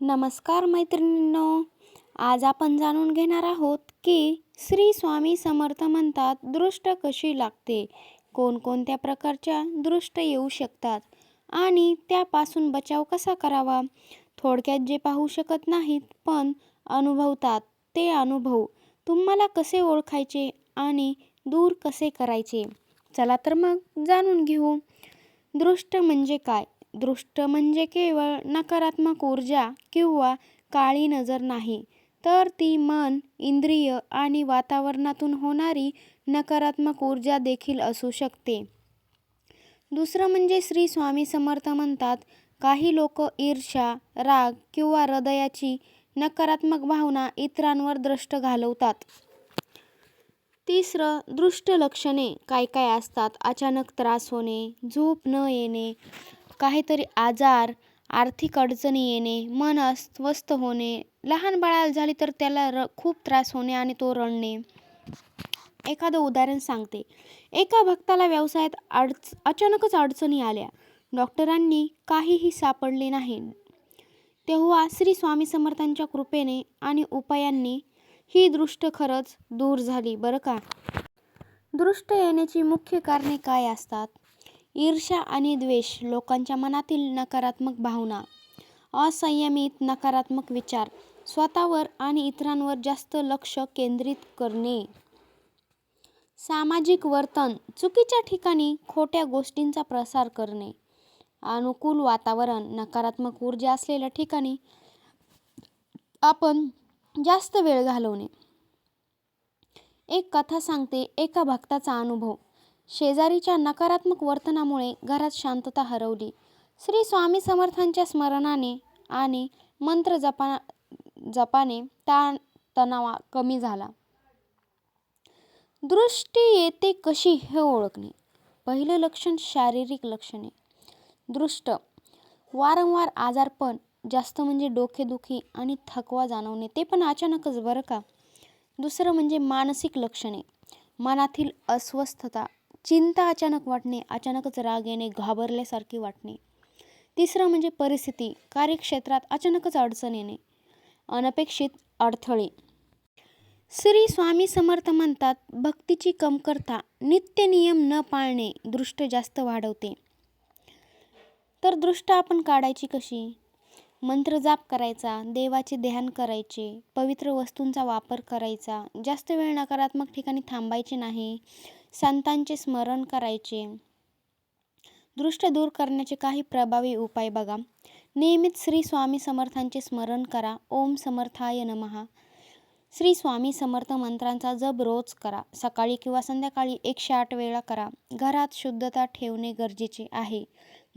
नमस्कार मैत्रिणींनो आज आपण जाणून घेणार आहोत की श्री स्वामी समर्थ म्हणतात दृष्ट कशी लागते? कोणकोणत्या प्रकारच्या दृष्ट येऊ शकतात? आणि त्यापासून बचाव कसा करावा? थोडक्यात जे पाहू शकत नाहीत पण अनुभवतात ते अनुभव. तुम्हाला कसे ओळखायचे आणि दूर कसे करायचे? चला तर मग जाणून घेऊ. दृष्ट म्हणजे काय? दृष्ट म्हणजे केवळ नकारात्मक ऊर्जा किंवा काळी नजर नाही तर ती मन इंद्रिय आणि वातावरणातून होणारी नकारात्मक ऊर्जा देखील असू शकते. दुसरं म्हणजे श्री स्वामी समर्थ म्हणतात काही लोक ईर्ष्या राग किंवा हृदयाची नकारात्मक भावना इतरांवर द्रष्ट घालवतात. तिसरं दृष्ट लक्षणे काय काय असतात? अचानक त्रास होणे झोप न येणे काहीतरी आजार आर्थिक अडचणी येणे मन अस्वस्थ होणे लहान बाळाला झाली तर त्याला र खूप त्रास होणे आणि तो रडणे. एखादं उदाहरण सांगते. एका भक्ताला व्यवसायात अडच अचानकच अडचणी आल्या. डॉक्टरांनी काहीही सापडले नाही. तेव्हा श्री स्वामी समर्थांच्या कृपेने आणि उपायांनी ही दृष्ट खरंच दूर झाली बरं का? दृष्ट येण्याची मुख्य कारणे काय असतात? ईर्ष्या आणि द्वेष लोकांच्या मनातील नकारात्मक भावना असंयमित नकारात्मक विचार स्वतःवर आणि इतरांवर जास्त लक्ष केंद्रित करणे. सामाजिक वर्तन चुकीच्या ठिकाणी खोट्या गोष्टींचा प्रसार करणे. अनुकूल वातावरण नकारात्मक ऊर्जा असलेल्या ठिकाणी आपण जास्त वेळ घालवणे. एक कथा सांगते एका भक्ताचा अनुभव. शेजारीच्या नकारात्मक वर्तनामुळे घरात शांतता हरवली. श्री स्वामी समर्थांच्या स्मरणाने आणि मंत्र जपा जपाने ताण तणाव कमी झाला. दृष्टी येते कशी हे ओळखणे. पहिलं लक्षण शारीरिक लक्षणे. दृष्ट. वारंवार आजारपण जास्त म्हणजे डोकेदुखी आणि थकवा जाणवणे ते पण अचानकच बरं का? दुसरं म्हणजे मानसिक लक्षणे. मनातील अस्वस्थता चिंता अचानक वाटणे अचानकच राग येणे घाबरल्यासारखे वाटणे. तिसरं म्हणजे परिस्थिती कार्यक्षेत्रात अचानकच अडचण येणे. अनपेक्षित अडथळे. श्री स्वामी समर्थ म्हणतात भक्तीची कमतरता नित्य नियम न पाळणे दृष्ट जास्त वाढवते. तर दृष्ट आपण काढायची कशी? मंत्र जाप करायचा देवाचे ध्यान करायचे पवित्र वस्तूंचा वापर करायचा जास्त वेळ नकारात्मक ठिकाणी थांबायचे नाही संतांचे स्मरण करायचे. दृष्ट दूर करण्याचे काही प्रभावी उपाय बघा. नियमित श्री स्वामी समर्थांचे स्मरण करा. ओम समर्थाय नमहा श्री स्वामी समर्थ मंत्रांचा जप रोज करा. सकाळी किंवा संध्याकाळी एकशे आठ वेळा करा. घरात शुद्धता ठेवणे गरजेचे आहे.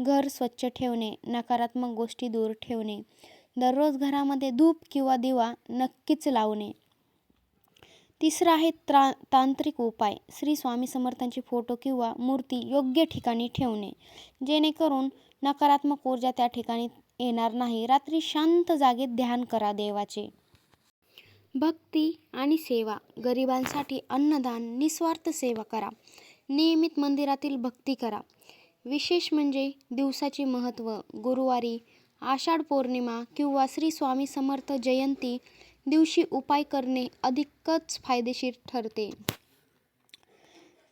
घर स्वच्छ ठेवणे नकारात्मक गोष्टी दूर ठेवणे दररोज घरामध्ये धूप किंवा दिवा नक्कीच लावणे. तिसरं आहे त्रा तांत्रिक उपाय. श्री स्वामी समर्थांची फोटो किंवा मूर्ती योग्य ठिकाणी ठेवणे. जेणेकरून नकारात्मक ऊर्जा त्या ठिकाणी येणार नाही. रात्री शांत जागेत ध्यान करा देवाचे. भक्ती आणि सेवा. गरिबांसाठी अन्नदान निस्वार्थ सेवा करा. नियमित मंदिरातील भक्ती करा. विशेष म्हणजे दिवसाचे महत्त्व गुरुवारी आषाढ पौर्णिमा किंवा श्री स्वामी समर्थ जयंती दिवशी उपाय करणे अधिकच फायदेशीर ठरते.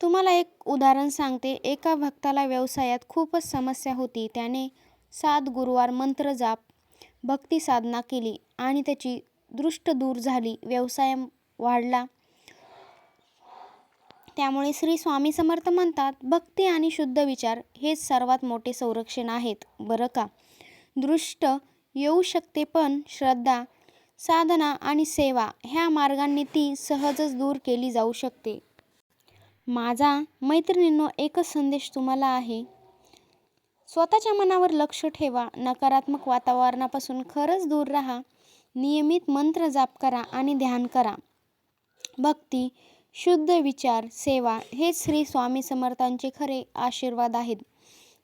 तुम्हाला एक उदाहरण सांगते. एका भक्ताला व्यवसायात खूपच समस्या होती. त्याने सात गुरुवार मंत्र जाप भक्ती साधना केली आणि त्याची दृष्ट दूर झाली. व्यवसाय वाढला. त्यामुळे श्री स्वामी समर्थ म्हणतात भक्ती आणि शुद्ध विचार हेच सर्वात मोठे संरक्षण आहेत. बरं का? दृष्ट येऊ शकते पण श्रद्धा साधना आणि सेवा ह्या मार्गांनी ती सहजच दूर केली जाऊ शकते. माझा मैत्रिणींनो एकच संदेश तुम्हाला आहे. स्वतःच्या मनावर लक्ष ठेवा. नकारात्मक वातावरणापासून खरंच दूर राहा. नियमित मंत्र जाप करा आणि ध्यान करा. भक्ती शुद्ध विचार सेवा हेच श्री स्वामी समर्थांचे खरे आशीर्वाद आहेत.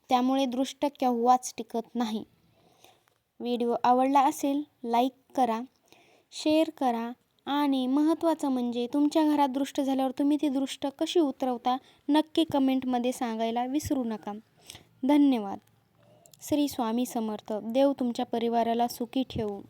त्यामुळे दृष्ट केव्हाच टिकत नाही. व्हिडिओ आवडला असेल लाईक करा शेअर करा आणि महत्त्वाचं म्हणजे तुमच्या घरात दृष्ट झाल्यावर तुम्ही ती दृष्ट कशी उतरवता नक्की कमेंटमध्ये सांगायला विसरू नका. धन्यवाद. श्री स्वामी समर्थ. देव तुमच्या परिवाराला सुखी ठेवू.